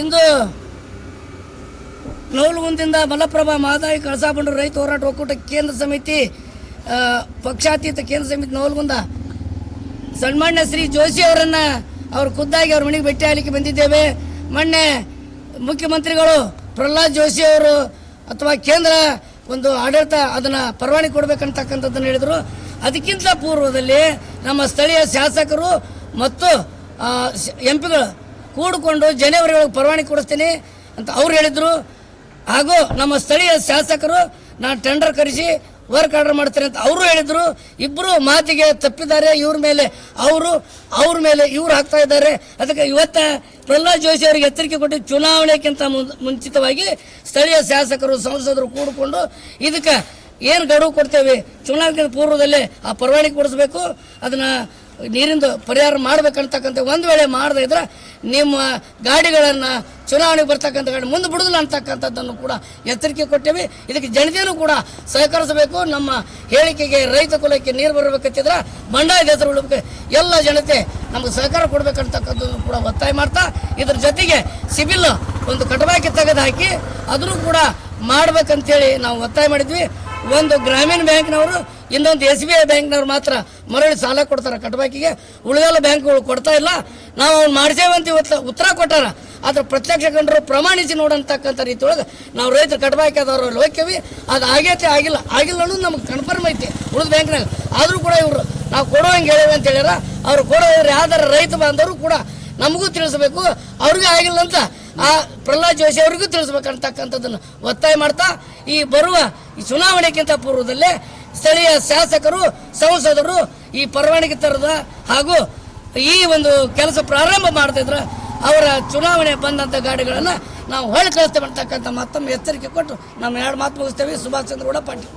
ಇಂದು ನವಲಗುಂದಿಂದ ಮಲಪ್ರಭಾ ಮಾದಾಯಿ ಕಳಸಾಬಂಡ್ರು ರೈತ ಹೋರಾಟ ಒಕ್ಕೂಟ ಕೇಂದ್ರ ಸಮಿತಿ ಪಕ್ಷಾತೀತ ಕೇಂದ್ರ ಸಮಿತಿ ನವಲಗುಂದ ಸನ್ಮಾನ್ಯ ಶ್ರೀ ಜೋಶಿ ಅವರನ್ನ ಅವ್ರು ಖುದ್ದಾಗಿ ಅವ್ರ ಮನೆಗೆ ಭೇಟಿ ಆಗಲಿಕ್ಕೆ ಬಂದಿದ್ದೇವೆ. ಮೊನ್ನೆ ಮುಖ್ಯಮಂತ್ರಿಗಳು ಪ್ರಹ್ಲಾದ್ ಜೋಶಿ ಅವರು ಅಥವಾ ಕೇಂದ್ರ ಒಂದು ಆಡಳಿತ ಅದನ್ನ ಪರವಾನಗಿ ಕೊಡ್ಬೇಕಂತಕ್ಕಂಥದ್ದನ್ನು ಹೇಳಿದರು. ಅದಕ್ಕಿಂತ ಪೂರ್ವದಲ್ಲಿ ನಮ್ಮ ಸ್ಥಳೀಯ ಶಾಸಕರು ಮತ್ತು ಎಂ ಪಿಗಳು ಕೂಡಿಕೊಂಡು ಜನವರಿ ಒಳಗೆ ಪರವಾನಗಿ ಕೊಡಿಸ್ತೀನಿ ಅಂತ ಅವ್ರು ಹೇಳಿದರು. ಹಾಗೂ ನಮ್ಮ ಸ್ಥಳೀಯ ಶಾಸಕರು, ನಾನು ಟೆಂಡರ್ ಕರೆಸಿ ವರ್ಕ್ ಆರ್ಡರ್ ಮಾಡ್ತೀನಿ ಅಂತ ಅವರು ಹೇಳಿದರು. ಇಬ್ಬರು ಮಾತಿಗೆ ತಪ್ಪಿದ್ದಾರೆ, ಇವ್ರ ಮೇಲೆ ಅವರು, ಅವ್ರ ಮೇಲೆ ಇವ್ರು ಹಾಕ್ತಾ ಇದ್ದಾರೆ. ಅದಕ್ಕೆ ಇವತ್ತ ಪ್ರಹ್ಲಾದ್ ಜೋಶಿ ಅವರಿಗೆ ಎಚ್ಚರಿಕೆ ಕೊಟ್ಟು ಚುನಾವಣೆಗಿಂತ ಮುಂಚಿತವಾಗಿ ಸ್ಥಳೀಯ ಶಾಸಕರು, ಸಂಸದರು ಕೂಡಿಕೊಂಡು ಇದಕ್ಕೆ ಏನು ಗಡುವು ಕೊಡ್ತೇವೆ? ಚುನಾವಣೆ ಪೂರ್ವದಲ್ಲೇ ಆ ಪರವಾನಗಿ ಕೊಡಿಸ್ಬೇಕು. ಅದನ್ನ ನೀರಿಂದು ಪರಿಹಾರ ಮಾಡ್ಬೇಕಂತಕ್ಕಂಥ ಒಂದು ವೇಳೆ ಮಾಡದೇ ಇದ್ರೆ ನಿಮ್ಮ ಗಾಡಿಗಳನ್ನು ಚುನಾವಣೆಗೆ ಬರ್ತಕ್ಕಂಥ ಗಾಡಿ ಮುಂದೆ ಬಿಡುದಿಲ್ಲ ಅಂತಕ್ಕಂಥದ್ದನ್ನು ಕೂಡ ಎಚ್ಚರಿಕೆ ಕೊಟ್ಟೇವೆ. ಇದಕ್ಕೆ ಜನತೆಯೂ ಕೂಡ ಸಹಕರಿಸಬೇಕು. ನಮ್ಮ ಹೇಳಿಕೆಗೆ ರೈತ ಕುಲಕ್ಕೆ ನೀರು ಬರಬೇಕಂತಿದ್ರೆ ಬಂಡಾಯದ ಹೆಸರು ಉಳಬೇಕು ಎಲ್ಲ ಜನತೆ ನಮಗೆ ಸಹಕಾರ ಕೊಡಬೇಕಂತಕ್ಕಂಥದ್ದು ಕೂಡ ಒತ್ತಾಯ ಮಾಡ್ತಾ, ಇದ್ರ ಜೊತೆಗೆ ಸಿಬಿಲ್ ಒಂದು ಕಟಬಾಕಿ ತೆಗೆದು ಹಾಕಿ ಅದನ್ನು ಕೂಡ ಮಾಡ್ಬೇಕಂತೇಳಿ ನಾವು ಒತ್ತಾಯ ಮಾಡಿದ್ವಿ. ಒಂದು ಗ್ರಾಮೀಣ ಬ್ಯಾಂಕ್ನವರು ಇನ್ನೊಂದು ಎಸ್ ಬಿ ಐ ಬ್ಯಾಂಕ್ನವ್ರು ಮಾತ್ರ ಮರಳಿ ಸಾಲ ಕೊಡ್ತಾರೆ. ಕಟ್ಬಾಕಿಗೆ ಉಳಿದೆಲ್ಲ ಬ್ಯಾಂಕ್ಗಳು ಕೊಡ್ತಾ ಇಲ್ಲ. ನಾವು ಅವ್ನು ಮಾಡ್ಸೇವಂತ ಇವತ್ತು ಉತ್ತರ ಕೊಟ್ಟಾರ. ಆದ್ರೆ ಪ್ರತ್ಯಕ್ಷ ಕಂಡ್ರು ಪ್ರಮಾಣಿಸಿ ನೋಡಂತಕ್ಕಂಥ ರೀತಿ ಒಳಗೆ ನಾವು ರೈತರು ಕಟ್ಬಾಕಿ ಆದವ್ರು ಅಲ್ಲಿ ಹೋಗ್ತೀವಿ ಅದು ಆಗೈತೆ, ಆಗಿಲ್ಲ. ಆಗಿಲ್ಲ ಅನ್ನೋದು ನಮ್ಗೆ ಕನ್ಫರ್ಮ್ ಐತಿ. ಉಳಿದ ಬ್ಯಾಂಕ್ನಾಗ. ಆದರೂ ಕೂಡ ಇವರು ನಾವು ಕೊಡುವಂಗೆ ಹೇಳಿವೆ ಅಂತ ಹೇಳ್ಯಾರ. ಅವ್ರು ಕೊಡೋರು ಯಾವ್ದಾರ ರೈತ ಬಾಂಧವರು ಕೂಡ ನಮಗೂ ತಿಳಿಸ್ಬೇಕು. ಅವ್ರಿಗೂ ಆಗಿಲ್ಲ ಅಂತ ಆ ಪ್ರಹ್ಲಾದ್ ಜೋಶಿ ಅವ್ರಿಗೂ ತಿಳಿಸ್ಬೇಕಂತಕ್ಕಂಥದ್ದನ್ನು ಒತ್ತಾಯ ಮಾಡ್ತಾ ಈ ಬರುವ ಈ ಚುನಾವಣೆಗಿಂತ ಪೂರ್ವದಲ್ಲೇ ಸ್ಥಳೀಯ ಶಾಸಕರು, ಸಂಸದರು ಈ ಪರವಾನಗಿ ತರದ ಹಾಗೂ ಈ ಒಂದು ಕೆಲಸ ಪ್ರಾರಂಭ ಮಾಡ್ತಿದ್ರು ಅವರ ಚುನಾವಣೆ ಬಂದಂಥ ಗಾಡಿಗಳನ್ನು ನಾವು ಹೊಳೆ ಕಳಿಸ್ತೇವೆ ಅಂತಕ್ಕಂಥ ಮತ್ತೊಮ್ಮೆ ಎಚ್ಚರಿಕೆ ಕೊಟ್ಟು ನಮ್ಮ ಎರಡು ಮಾತು ಮುಗಿಸ್ತೇವೆ. ಸುಭಾಷ್ ಚಂದ್ರ ಕೂಡ ಪಾಟೀಲ್.